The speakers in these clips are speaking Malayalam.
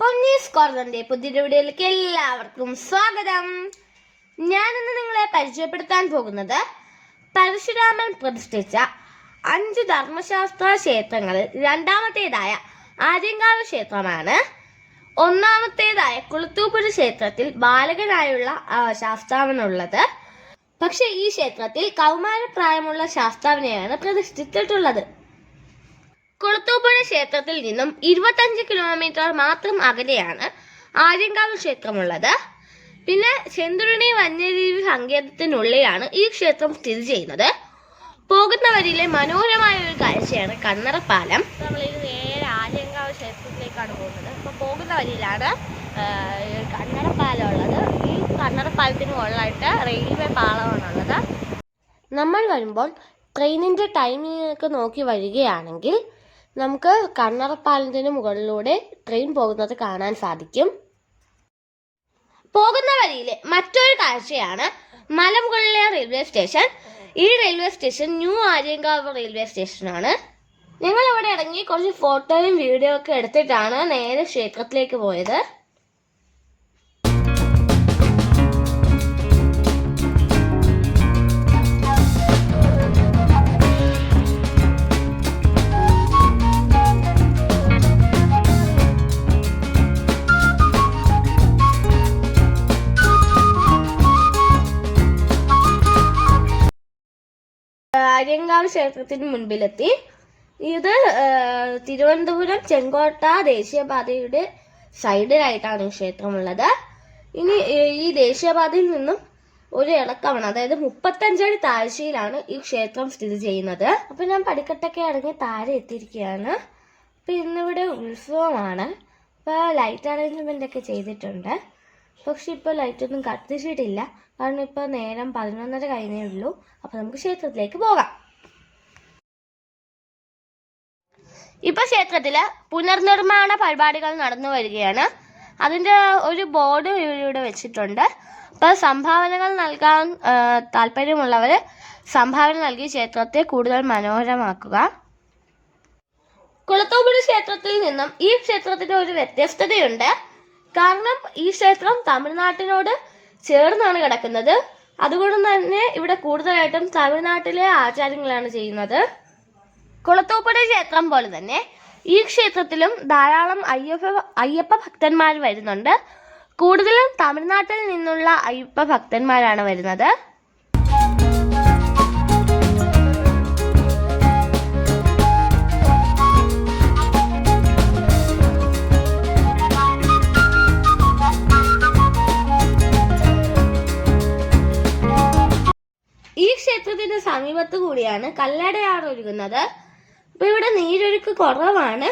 പൊന്നീസ് കോർണറിന്റെ പുതിയൊരു വീഡിയോയിലേക്ക് എല്ലാവർക്കും സ്വാഗതം. ഞാനിന്ന് നിങ്ങളെ പരിചയപ്പെടുത്താൻ പോകുന്നത് പരശുരാമൻ പ്രതിഷ്ഠിച്ച അഞ്ച് ധർമ്മശാസ്ത്ര ക്ഷേത്രങ്ങളിൽ രണ്ടാമത്തേതായ ആര്യങ്കാവ് ക്ഷേത്രമാണ്. ഒന്നാമത്തേതായ കുളത്തൂപ്പുഴ ക്ഷേത്രത്തിൽ ബാലകനായുള്ള ശാസ്താവനുള്ളത്. പക്ഷെ ഈ ക്ഷേത്രത്തിൽ കൗമാരപ്രായമുള്ള ശാസ്താവിനെയാണ് പ്രതിഷ്ഠിച്ചിട്ടുള്ളത്. കുളത്തൂപ്പുഴ ക്ഷേത്രത്തിൽ നിന്നും ഇരുപത്തഞ്ച് കിലോമീറ്റർ മാത്രം അകലെയാണ് ആര്യങ്കാവ് ക്ഷേത്രമുള്ളത്. പിന്നെ ചെന്തുരുണി വന്യജീവി സങ്കേതത്തിനുള്ളിലാണ് ഈ ക്ഷേത്രം സ്ഥിതി ചെയ്യുന്നത്. പോകുന്ന വരിയിലെ മനോഹരമായ ഒരു കാഴ്ചയാണ് കണ്ണറപ്പാലം. നമ്മൾ ഇത് നേരെ ആര്യങ്കാവ് ക്ഷേത്രത്തിലേക്കാണ് പോകുന്നത്. അപ്പോൾ പോകുന്ന വരിയിലാണ് ആ, ഈ കണ്ണറപ്പാലം ഉള്ളത്. ഈ കണ്ണറപ്പാലത്തിന് മുകളിലായിട്ട് റെയിൽവേ പാളമാണുള്ളത് നമ്മൾ വരുമ്പോൾ ട്രെയിനിന്റെ ടൈമിങ്ങൊക്കെ ഒക്കെ നോക്കി വരികയാണെങ്കിൽ നമുക്ക് കണ്ണറപ്പാലത്തിന് മുകളിലൂടെ ട്രെയിൻ പോകുന്നത് കാണാൻ സാധിക്കും. പോകുന്ന വഴിയിലെ മറ്റൊരു കാഴ്ചയാണ് മലമുകളിലെ റെയിൽവേ സ്റ്റേഷൻ ഈ railway station new Aryankavu railway സ്റ്റേഷനാണ് ഞങ്ങൾ അവിടെ ഇറങ്ങി കുറച്ച് ഫോട്ടോയും വീഡിയോ ഒക്കെ എടുത്തിട്ടാണ് നേരെ ക്ഷേത്രത്തിലേക്ക് പോയത്. ആര്യങ്കാവ് ക്ഷേത്രത്തിന് മുൻപിലെത്തി. ഇത് തിരുവനന്തപുരം ചെങ്കോട്ട ദേശീയപാതയുടെ സൈഡിലായിട്ടാണ് ഈ ക്ഷേത്രമുള്ളത്. ഇനി ഈ ദേശീയപാതയിൽ നിന്നും ഒരു ഇളക്കമാണ് അതായത് മുപ്പത്തഞ്ചടി താഴ്ചയിലാണ് ഈ ക്ഷേത്രം സ്ഥിതി ചെയ്യുന്നത്. അപ്പൊ ഞാൻ പടിക്കെട്ടൊക്കെ ഇറങ്ങി താഴെ എത്തിയിരിക്കുകയാണ്. അപ്പൊ ഇന്നിവിടെ ഉത്സവമാണ്. അപ്പൊ ലൈറ്റ് അറേഞ്ച്മെന്റ് ഒക്കെ ചെയ്തിട്ടുണ്ട്. പക്ഷെ ഇപ്പോൾ ലൈറ്റൊന്നും കത്തിച്ചിട്ടില്ല കാരണം ഇപ്പോൾ നേരം പതിനൊന്നര കഴിഞ്ഞേ ഉള്ളൂ. അപ്പോൾ നമുക്ക് ക്ഷേത്രത്തിലേക്ക് പോകാം. ഇപ്പോൾ ക്ഷേത്രത്തിൽ പുനർനിർമ്മാണ പരിപാടികൾ നടന്നു വരികയാണ്. അതിന്റെ ഒരു ബോർഡ് ഇവിടെ വെച്ചിട്ടുണ്ട്. അപ്പൊ സംഭാവനകൾ നൽകാൻ താല്പര്യമുള്ളവർ സംഭാവന നൽകി ക്ഷേത്രത്തെ കൂടുതൽ മനോഹരമാക്കുക. കുളത്തൂപ്പുഴ ക്ഷേത്രത്തിൽ നിന്നും ഈ ക്ഷേത്രത്തിന് ഒരു വ്യത്യസ്തതയുണ്ട്. കാരണം ഈ ക്ഷേത്രം തമിഴ്നാട്ടിനോട് ചേർന്നാണ് കിടക്കുന്നത്. അതുകൊണ്ട് തന്നെ ഇവിടെ കൂടുതലായിട്ടും തമിഴ്നാട്ടിലെ ആചാരങ്ങളാണ് ചെയ്യുന്നത്. കുളത്തൂപ്പുഴ ക്ഷേത്രം പോലെ തന്നെ ഈ ക്ഷേത്രത്തിലും ധാരാളം അയ്യപ്പ അയ്യപ്പ ഭക്തന്മാർ വരുന്നുണ്ട്. കൂടുതലും തമിഴ്നാട്ടിൽ നിന്നുള്ള അയ്യപ്പ ഭക്തന്മാരാണ് വരുന്നത്. സമീപത്ത് കൂടിയാണ് കല്ലടയാറ് ഒഴുകുന്നത് അപ്പൊ ഇവിടെ നീരൊഴുക്ക് കുറവാണ്.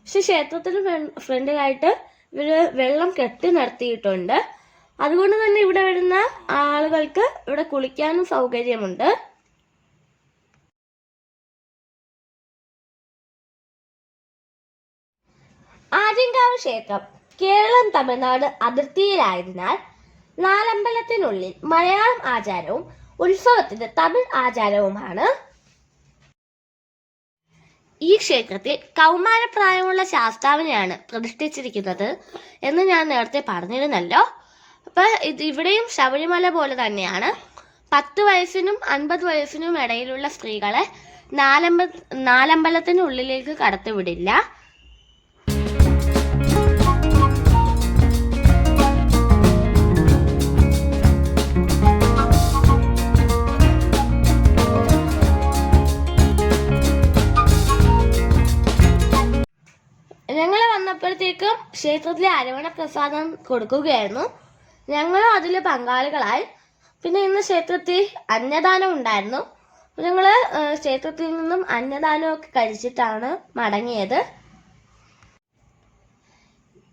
പക്ഷെ ക്ഷേത്രത്തിന് ഫ്രണ്ട്- ഫ്രണ്ടിലായിട്ട് ഇവർ വെള്ളം കെട്ടി നിർത്തിയിട്ടുണ്ട്. അതുകൊണ്ട് തന്നെ ഇവിടെ വരുന്ന ആളുകൾക്ക് ഇവിടെ കുളിക്കാനും സൗകര്യമുണ്ട്. ആര്യങ്കാവ് ക്ഷേത്രം കേരളം തമിഴ്നാട് അതിർത്തിയിലായതിനാൽ നാലമ്പലത്തിനുള്ളിൽ മലയാളം ആചാരവും ഉത്സവത്തിന്റെ തമിഴ് ആചാരവുമാണ്. ഈ ക്ഷേത്രത്തിൽ കൗമാരപ്രായമുള്ള ശാസ്താവിനെയാണ് പ്രതിഷ്ഠിച്ചിരിക്കുന്നത് എന്ന് ഞാൻ നേരത്തെ പറഞ്ഞിരുന്നല്ലോ. അപ്പൊ ഇത് ഇവിടെയും ശബരിമല പോലെ തന്നെയാണ്. പത്ത് വയസ്സിനും അൻപത് വയസ്സിനും ഇടയിലുള്ള സ്ത്രീകളെ നാലമ്പ നാലമ്പലത്തിനുള്ളിലേക്ക് കടത്തിവിടില്ല. ക്ഷേത്രത്തിലെ അരവണ പ്രസാദം കൊടുക്കുകയായിരുന്നു. ഞങ്ങളും അതിൽ പങ്കാളികളായി. പിന്നെ ഇന്ന് ക്ഷേത്രത്തിൽ അന്നദാനം ഉണ്ടായിരുന്നു. ഞങ്ങൾ ക്ഷേത്രത്തിൽ നിന്നും അന്നദാനമൊക്കെ കഴിച്ചിട്ടാണ് മടങ്ങിയത്.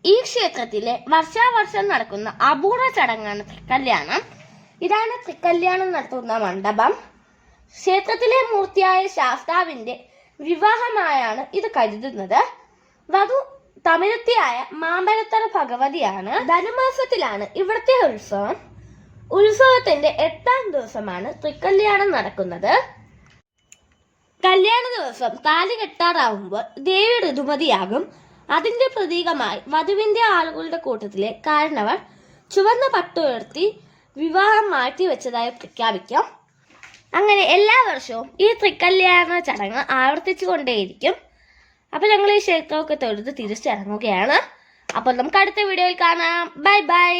ഈ ക്ഷേത്രത്തിലെ വർഷാവർഷം നടക്കുന്ന അപൂർവ ചടങ്ങാണ് തൃക്കല്യാണം ഇതാണ് തൃക്കല്യാണം നടത്തുന്ന മണ്ഡപം. ക്ഷേത്രത്തിലെ മൂർത്തിയായ ശാസ്താവിന്റെ വിവാഹമായാണ് ഇത് കരുതുന്നത്. വധു തമിഴത്തിയായ മാമ്പഴത്തറ ഭഗവതിയാണ് ധനുമാസത്തിലാണ് ഇവിടുത്തെ ഉത്സവം. ഉത്സവത്തിന്റെ എട്ടാം ദിവസമാണ് തൃക്കല്യാണം നടക്കുന്നത്. കല്യാണ ദിവസം താലി കെട്ടാറാവുമ്പോൾ ദേവി ഋതുമതിയാകും. അതിന്റെ പ്രതീകമായി വധുവിന്റെ ആളുകളുടെ കൂട്ടത്തിലെ കാരണവർ ചുവന്ന പട്ടുയർത്തി വിവാഹം മാറ്റിവെച്ചതായി പ്രഖ്യാപിക്കാം. അങ്ങനെ എല്ലാ വർഷവും ഈ തൃക്കല്യാണ ചടങ്ങ് ആവർത്തിച്ചു കൊണ്ടേയിരിക്കും അപ്പോൾ ഞങ്ങൾ ഈ ക്ഷേത്രമൊക്കെ തൊഴുത് തിരിച്ചിറങ്ങുകയാണ് അപ്പോൾ നമുക്ക് അടുത്ത വീഡിയോയിൽ കാണാം. Bye bye